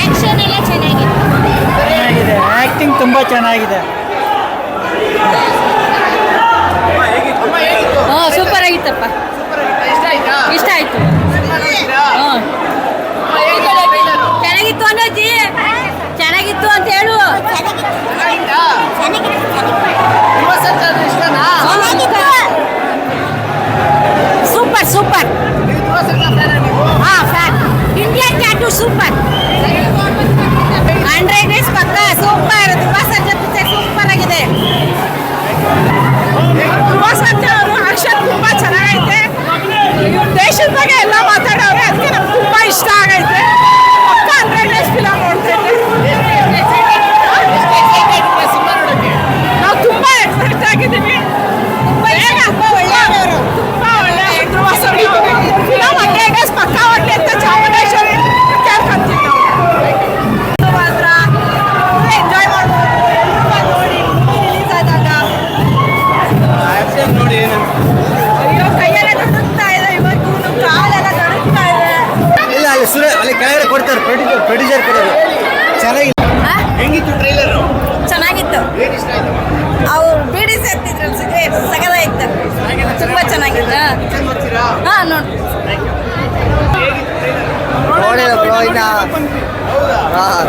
Action ಎಲ್ಲ ಚೆನ್ನಾಗಿದೆ. ಚೆನ್ನಾಗಿದೆ. ಆ್ಯಕ್ಟಿಂಗ್ ತುಂಬ ಚೆನ್ನಾಗಿದೆ. ಹಾಂ ಸೂಪರ್ ಆಗಿತ್ತಪ್ಪ. ಇಷ್ಟ ಆಯ್ತು. ಹಾಂ. ಚೆನ್ನಾಗಿತ್ತು ಅನ್ನೋಜಿ ಚೆನ್ನಾಗಿತ್ತು ಅಂತ ಹೇಳು. Super super Indian tattoo super. Hundred days ಪಕ್ಕ ಸೂಪರ್ ಸರ್ಜಾ ಪಿಕ್ಚರ್ ಸೂಪರ್ ಆಗಿದೆ. ಸರ್ಜಾ ಅವರು ಆಕ್ಷನ್ ತುಂಬಾ ಚೆನ್ನಾಗೈತೆ. ದೇಶದ ಬಗ್ಗೆ ಎಲ್ಲ ಮಾತಾಡೋರೆ ಇಲ್ಲ ಅಲ್ಲಿ ಸುರ ಅಲ್ಲಿ ಕೆಳಗಡೆ ಕೊಡ್ತಾರೆ ಪ್ರೊಡ್ಯೂಸರ್ ಪ್ರೊಡ್ಯೂಸರ್ ಕೊಡೋದು. ಚೆನ್ನಾಗಿತ್ತು. ಹೆಂಗಿತ್ತು ಟ್ರೈಲರ್ ಚೆನ್ನಾಗಿತ್ತು. ಅವ್ರು ಬಿಡಿ ಸೇರ್ತಿದ್ರಲ್ಲ ಸಗದಾಯ್ತು ತುಂಬ ಚೆನ್ನಾಗಿತ್ತು. ಹಾಂ. ನೋಡಿ. ನೋಡಿಲ್ಲ ಬ್ರೋ ಇನ್ನ ಹಾಂ.